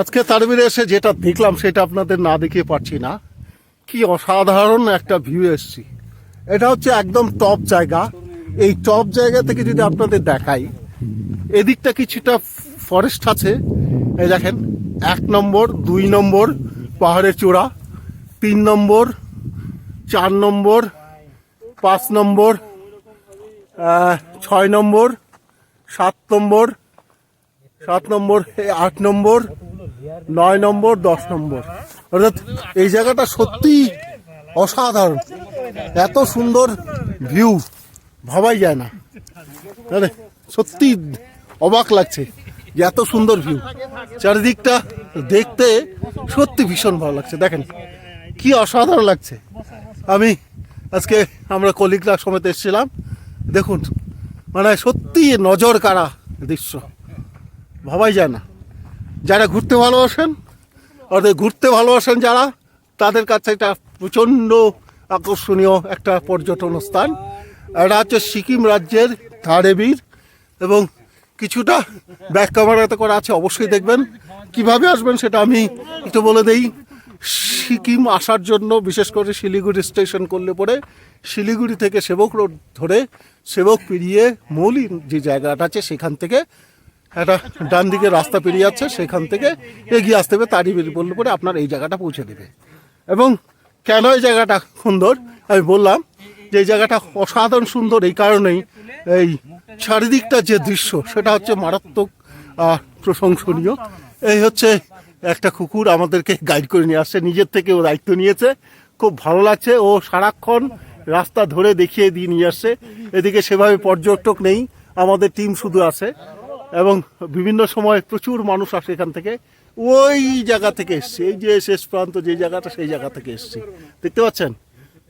আজকে তারবিরে এসে যেটা দেখলাম, সেটা আপনাদের না দেখিয়ে পারছি না। কি অসাধারণ একটা ভিউ এসছি। এটা হচ্ছে একদম টপ জায়গা। এই টপ জায়গা থেকে যদি আপনাদের দেখাই, এদিকটা কিছুটা ফরেস্ট আছে। এই দেখেন, এক নম্বর, দুই নম্বর পাহাড়ের চূড়া, তিন নম্বর, চার নম্বর, পাঁচ নম্বর ছয় নম্বর, সাত নম্বর সাত নম্বর আট নম্বর, নয় নম্বর, দশ নম্বর। অর্থাৎ এই জায়গাটা সত্যি অসাধারণ। এত সুন্দর ভিউ, ভাবাই যায় না। সত্যি অবাক লাগছে যে এত সুন্দর ভিউ। চারিদিকটা দেখতে সত্যি ভীষণ ভালো লাগছে। দেখেন, কি অসাধারণ লাগছে। আমি আজকে আমরা কলিগরা সমেত এসেছিলাম। দেখুন মানে সত্যি নজর কাড়া দৃশ্য। ভাবাই যায় না। যারা ঘুরতে ভালোবাসেন, অর্থাৎ ঘুরতে ভালোবাসেন যারা, তাদের কাছে এটা প্রচণ্ড আকর্ষণীয় একটা পর্যটন স্থান। এটা হচ্ছে সিকিম রাজ্যের থারেবির এবং কিছুটা ব্যাক ক্যামেরাতে করা আছে, অবশ্যই দেখবেন। কীভাবে আসবেন সেটা আমি একটু বলে দেই। সিকিম আসার জন্য, বিশেষ করে শিলিগুড়ি স্টেশন করলে পরে, শিলিগুড়ি থেকে সেবক রোড ধরে সেবক পেরিয়ে মৌলি যে জায়গাটা আছে, সেখান থেকে একটা ডান দিকে রাস্তা পেরিয়ে যাচ্ছে, সেখান থেকে এগিয়ে আসতে হবে, তারই বললে পরে আপনার এই জায়গাটা পৌঁছে দেবে। এবং কেন এই জায়গাটা সুন্দর? আমি বললাম যে এই জায়গাটা অসাধারণ সুন্দর, এই কারণেই এই চারিদিকটা যে দৃশ্য, সেটা হচ্ছে মারাত্মক প্রশংসনীয়। এই হচ্ছে একটা কুকুর আমাদেরকে গাইড করে নিয়ে আসছে, নিজের থেকে ও দায়িত্ব নিয়েছে। খুব ভালো লাগছে, ও সারাক্ষণ রাস্তা ধরে দেখিয়ে দিয়ে নিয়ে আসছে। এদিকে সেভাবে পর্যটক নেই, আমাদের টিম শুধু আছে। এবং বিভিন্ন সময় প্রচুর মানুষ আসে এখান থেকে। ওই জায়গা থেকে এসছে। এই যে শেষ প্রান্ত, যে জায়গাটা, সেই জায়গা থেকে এসছে। দেখতে পাচ্ছেন?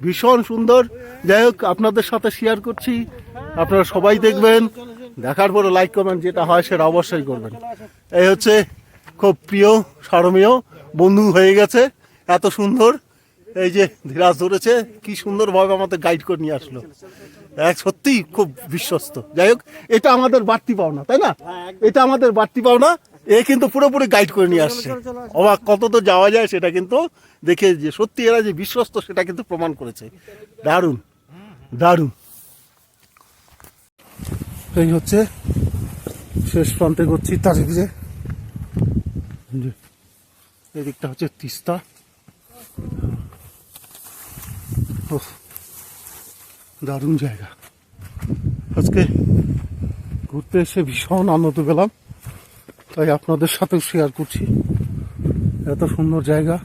ভীষণ সুন্দর। যাই হোক, আপনাদের সাথে শেয়ার করছি। আপনারা সবাই দেখবেন। দেখার পরে লাইক কমেন্ট যেটা হয় সেটা অবশ্যই করবেন। এই হচ্ছে খুব প্রিয়, স্মরণীয় বন্ধু হয়ে গেছে। এত সুন্দর। এই যে ধীরাজ ধরেছে, কি সুন্দরভাবে আমাদের গাইড করে নিয়ে আসলো। এক সত্যি খুব বিশ্বস্ত। যাই হোক, এটা আমাদের বাড়তি পাওনা, তাই না? এটা আমাদের বাড়তি পাওনা, এ কিন্তু পুরোপুরি গাইড করে নিয়ে আসছে। অবাক, কত তো যাওয়া যায় সেটা কিন্তু দেখে যে সত্যি এরা যে বিশ্বস্ত সেটা কিন্তু প্রমাণ করেছে। দারুণ দারুণ। এই হচ্ছে শেষ প্রান্তে করছি তার দিকে এদিকটা হচ্ছে তিস্তা। দারুণ জায়গা। আজকে ঘুরতে এসে ভীষণ আনন্দ পেলাম, তাই আপনাদের সাথেও শেয়ার করছি। এত সুন্দর জায়গা,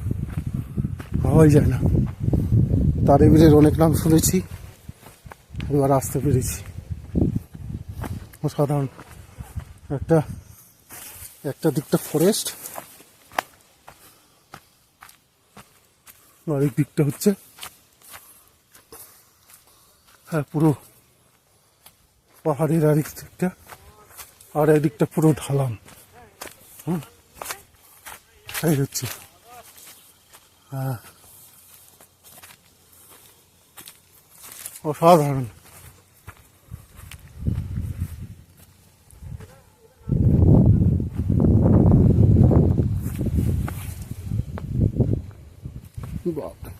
ভাবাই যায় না। তারেবিরের অনেক নাম শুনেছি, এবার আসতে পেরেছি। অসাধারণ। একটা একটা দিকটা ফরেস্ট আরেক দিকটা হচ্ছে হ্যাঁ পুরো পাহাড়ের আরেক দিকটা আর একদিকটা পুরো ঢালাম। হুম? এই হচ্ছে। হ্যাঁ। অসাধারণ বাপরে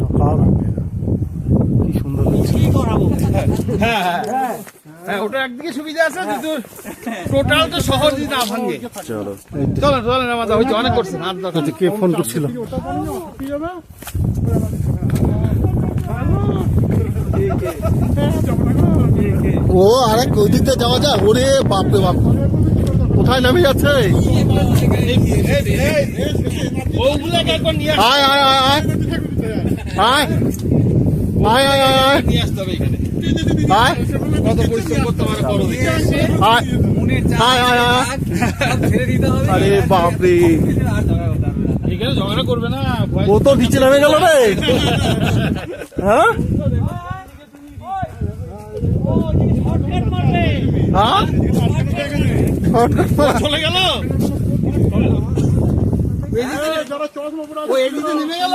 সকাল হয়ে গেল। কি সুন্দর লাগছে হ্যাঁ ওটা একদিকে সুবিধা আছে কিন্তু টোটাল তো শহর যদি না ভাঙে। চলো। চলেন চলেন আমাদের হয়তো অনেক করছেন আর দরকার আচ্ছা, কে ফোন করছিল? ও আরেক ওই দিক দিয়ে যাওয়া যায় ওরে বাপরে বাপ। কোথায় নামে যাচ্ছে? আয় আয় আয় আয়। আয়। আয় আয় আয় আয়। আসতে হবে এখানে। আয় কত পরিশ্রম করতে পারে বড় আরে বাপরে। ঝগড়া করবে না ও তো নিচে নামে গেল রে। হ্যাঁ? হ্যাঁ। চলে গেল? ও এদিকে নেমে গেল?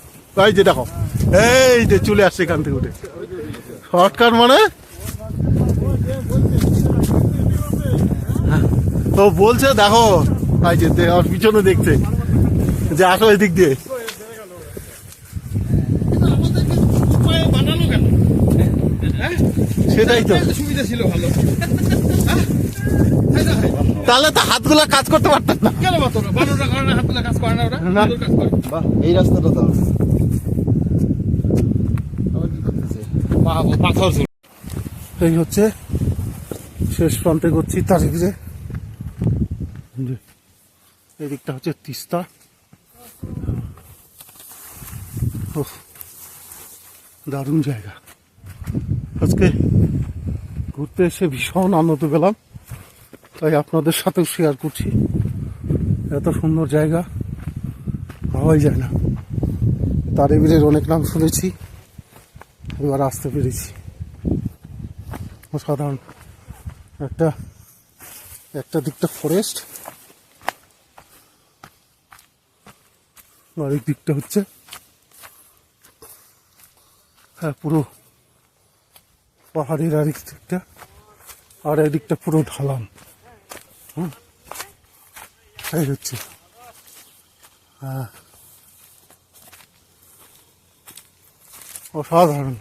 এই যে দেখো এই যে চলে আসছে এখান থেকে উঠে শর্টকাট মানে তো বলছে দেখো এই যে আমার পিছনে দেখছে যে আসো এদিক দিয়ে উপায় সেটাই তো সুবিধা ছিল ভালো হ্যাঁ? তাহলে তো হাতগুলা কাজ করতে পারতাম না কেন বাতো ওরা? বানররা করে না, হাতগুলা কাজ করে না ওরা? না। সুন্দর কাজ করে। বাহ এই রাস্তাটা তো বাহ, ও পাথর এই হচ্ছে শেষ প্রান্তে করছি তার এদিকটা হচ্ছে তিস্তা। ওহ, দারুণ জায়গা। আজকে ঘুরতে এসে ভীষণ আনন্দ পেলাম। তাই আপনাদের সাথেও শেয়ার করছি। এত সুন্দর জায়গা। পাওয়াই যায় না। তারেবীরের অনেক নাম শুনেছি। এবার আসতে পেরেছি। অসাধারণ। একটা একটা দিকটা ফরেস্ট আরেক দিকটা হচ্ছে হ্যাঁ পুরো পাহাড়ের আরেক দিকটা আর এদিকটা পুরো ঢালান। হুম। হচ্ছে। হ্যাঁ। অসাধারণ।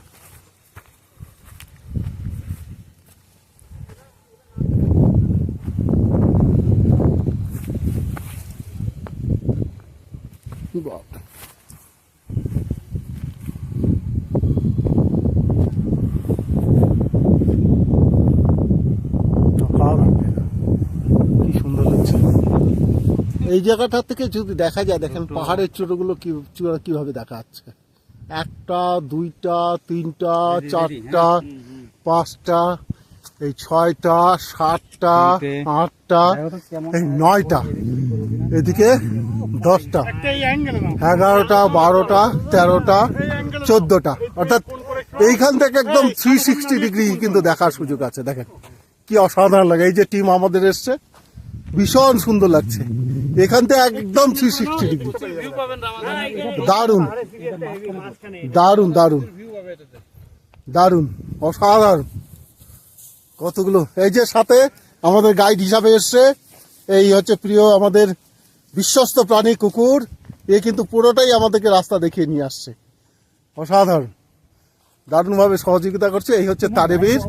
সুন্দর লাগছে। এই জায়গাটা থেকে যদি দেখা যায় দেখেন পাহাড়ের চূড়োগুলো কি চূড়া কীভাবে দেখা যাচ্ছে। একটা দুইটা তিনটা চারটা পাঁচটা এই ছয়টা সাতটা আটটা এই নয়টা। এদিকে? দশটা। এগারোটা, বারোটা, তেরোটা, চোদ্দটা। অর্থাৎ এইখান থেকে একদম থ্রি সিক্সটি ডিগ্রি কিন্তু দেখার সুযোগ আছে। দেখেন, কি অসাধারণ লাগে। এই যে টিম আমাদের এসছে, ভীষণ সুন্দর লাগছে। এখান থেকে একদম থ্রি সিক্সটি ডিগ্রি দারুণ। দারুণ দারুণ। দারুণ, অসাধারণ। কতগুলো? এই যে সাথে আমাদের গাইড হিসাবে এসছে। এই হচ্ছে প্রিয় আমাদের বিশ্বস্ত প্রাণী কুকুর এ কিন্তু পুরোটাই আমাদেরকে রাস্তা দেখিয়ে নিয়ে আসছে। অসাধারণ। দারুণভাবে সহযোগিতা করছে। এই হচ্ছে তারেবীর।